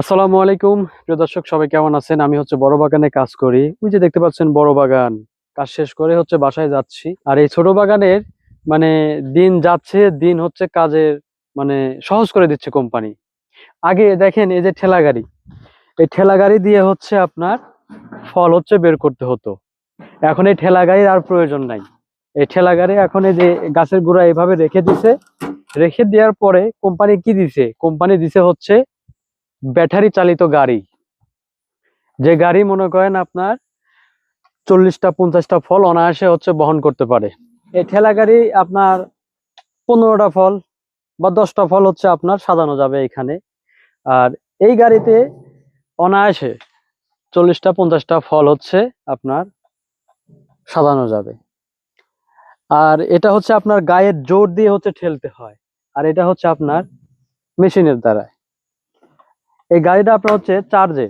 আসসালামু আলাইকুম। প্রিয় দর্শক, সবাই কেমন আছেন? আমি হচ্ছে বড় বাগানে কাজ করি। ওই যে দেখতে পাচ্ছেন বড় বাগান। কাজ শেষ করে হচ্ছে বাসায় যাচ্ছি। আর এই ছোট বাগানের মানে দিন যাচ্ছে, দিন হচ্ছে কাজের মানে সহজ করে দিচ্ছে কোম্পানি। আগে দেখেন এই যে ঠেলা গাড়ি। এই ঠেলা গাড়ি দিয়ে হচ্ছে আপনার ফল হচ্ছে বের করতে হতো। এখন এই ঠেলা গাড়ির আর প্রয়োজন নাই। এই ঠেলা গাড়ি এখন এই যে গাছের গোড়া এভাবে রেখে দিছে। রেখে দেওয়ার পরে কোম্পানি কি দিছে? কোম্পানি দিছে হচ্ছে ব্যাটারি চালিত গাড়ি। যে গাড়ি মনে করেন আপনার চল্লিশটা, পঞ্চাশটা ফল অনায়াসে হচ্ছে বহন করতে পারে। এই ঠেলা গাড়ি আপনার পনেরোটা ফল বা দশটা ফল হচ্ছে আপনার সাজানো যাবে এখানে। আর এই গাড়িতে অনায়াসে চল্লিশটা, পঞ্চাশটা ফল হচ্ছে আপনার সাজানো যাবে। আর এটা হচ্ছে আপনার গায়ের জোর দিয়ে হচ্ছে ঠেলতে হয়। আর এটা হচ্ছে আপনার মেশিনের দ্বারা এই গাড়িটা আপনার হচ্ছে চার্জে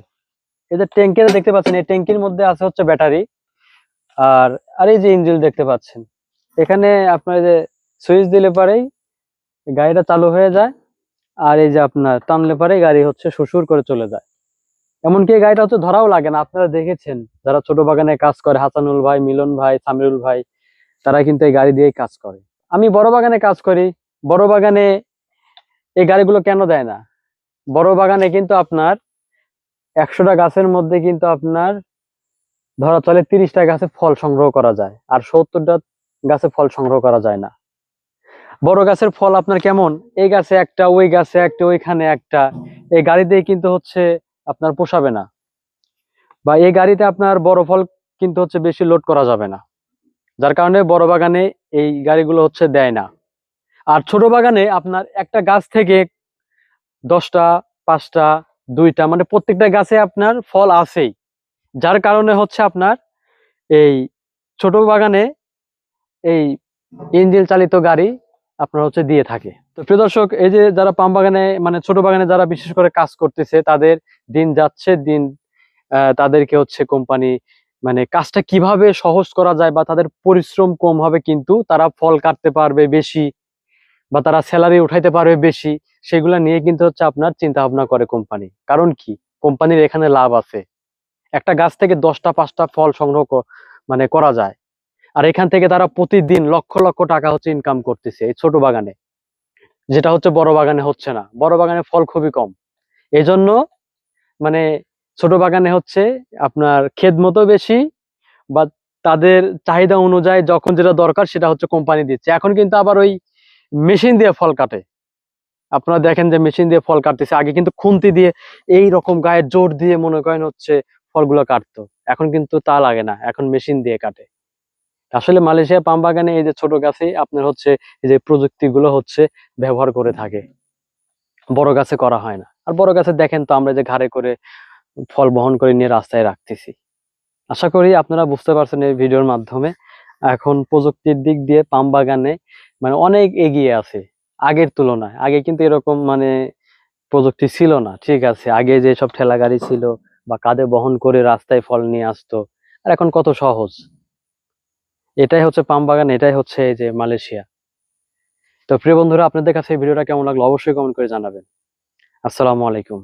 এই যে ট্যাঙ্কের দেখতে পাচ্ছেন, এই ট্যাঙ্কির মধ্যে আছে হচ্ছে ব্যাটারি আর আর এই যে ইঞ্জিন দেখতে পাচ্ছেন। এখানে আপনার যে সুইচ দিলে পরেই গাড়িটা চালু হয়ে যায় আর এই যে আপনার টানলে পারে গাড়ি হচ্ছে সুসুর করে চলে যায়। এমনকি গাড়িটা হচ্ছে ধরাও লাগে না, আপনারা দেখেছেন, যারা ছোট বাগানে কাজ করে, হাসানুল ভাই, মিলন ভাই, সামিরুল ভাই, তারা কিন্তু এই গাড়ি দিয়েই কাজ করে। আমি বড় বাগানে কাজ করি, বড় বাগানে এই গাড়িগুলো কেন দেয় না? বড় বাগানে কিন্তু আপনার একশোটা গাছের মধ্যে কিন্তু আপনার ধরা চলে তিরিশটা গাছে ফল সংগ্রহ করা যায়, আর সত্তরটা গাছে ফল সংগ্রহ করা যায় না। বড় গাছের ফল আপনার কেমন? এই গাছে একটা, ওই গাছে একটা, ওইখানে একটা, এই গাড়ি দিয়ে কিন্তু হচ্ছে আপনার পোষাবে না। বা এই গাড়িতে আপনার বড় ফল কিন্তু হচ্ছে বেশি লোড করা যাবে না, যার কারণে বড় বাগানে এই গাড়িগুলো হচ্ছে দেয় না। আর ছোট বাগানে আপনার একটা গাছ থেকে দশটা, পাঁচটা, দুইটা মানে প্রত্যেকটা গাছে আপনার ফল আছেই। যার কারণে হচ্ছে আপনার এই ছোট বাগানে এই ইঞ্জিন চালিত গাড়ি আপনার হচ্ছে দিয়ে থাকে। তো প্রিয় দর্শক, এই যে যারা পাম বাগানে মানে ছোট বাগানে যারা বিশেষ করে কাজ করতেছে, তাদের দিন যাচ্ছে, দিন তাদেরকে হচ্ছে কোম্পানি মানে কাজটা কীভাবে সহজ করা যায় বা তাদের পরিশ্রম কম হবে কিন্তু তারা ফল কাটতে পারবে বেশি বা তারা স্যালারি উঠাইতে পারবে বেশি, সেগুলা নিয়ে কিন্তু হচ্ছে আপনার চিন্তা ভাবনা করে কোম্পানি কারণ কি? কোম্পানির এখানে লাভ আছে। একটা গাছ থেকে দশটা, পাঁচটা ফল সংগ্রহ মানে করা যায়। আর এখান থেকে তারা প্রতিদিন লক্ষ লক্ষ টাকা হচ্ছে ইনকাম করতেছে এই ছোট বাগানে। যেটা হচ্ছে বড় বাগানে হচ্ছে না। বড় বাগানে ফল খুবই কম। এই জন্য মানে ছোট বাগানে হচ্ছে আপনার খেদ মতো বেশি, বা তাদের চাহিদা অনুযায়ী যখন যেটা দরকার সেটা হচ্ছে কোম্পানি দিচ্ছে। এখন কিন্তু আবার ওই মেশিন দিয়ে ফল কাটে। আপনারা দেখেন যে মেশিন দিয়ে ফল কাটতেছে। আগে কিন্তু খুন্তি দিয়ে এই রকম গায়ের জোর দিয়ে মনে করেন হচ্ছে ফলগুলো কাটতো। এখন কিন্তু তা লাগে না। এখন মেশিন দিয়ে কাটে। আসলে মালয়েশিয়া পাম বাগানে এই যে ছোট গাছে আপনার হচ্ছে এই যে প্রযুক্তিগুলো হচ্ছে ব্যবহার করে থাকে। বড় গাছে করা হয় না। আর বড় গাছে দেখেন তো আমরা যে ঘাড়ে করে ফল বহন করে নিয়ে রাস্তায় রাখতেছি। আশা করি আপনারা বুঝতে পারছেন এই ভিডিওর মাধ্যমে। এখন প্রযুক্তির দিক দিয়ে পাম বাগানে মানে অনেক এগিয়ে আছে, আগের তুলনায়। আগে কিন্তু এরকম মানে প্রযুক্তি ছিল না, ঠিক আছে। আগে যে সব ঠেলা গাড়ি ছিল বা কাঁধে বহন করে রাস্তায় ফল নিয়ে আসতো, আর এখন কত সহজ। এটাই হচ্ছে পাম বাগান, এটাই হচ্ছে যে মালয়েশিয়া। তো প্রিয় বন্ধুরা, আপনাদের কাছে এই ভিডিওটা কেমন লাগল অবশ্যই কমেন্ট করে জানাবেন। আসসালামু আলাইকুম।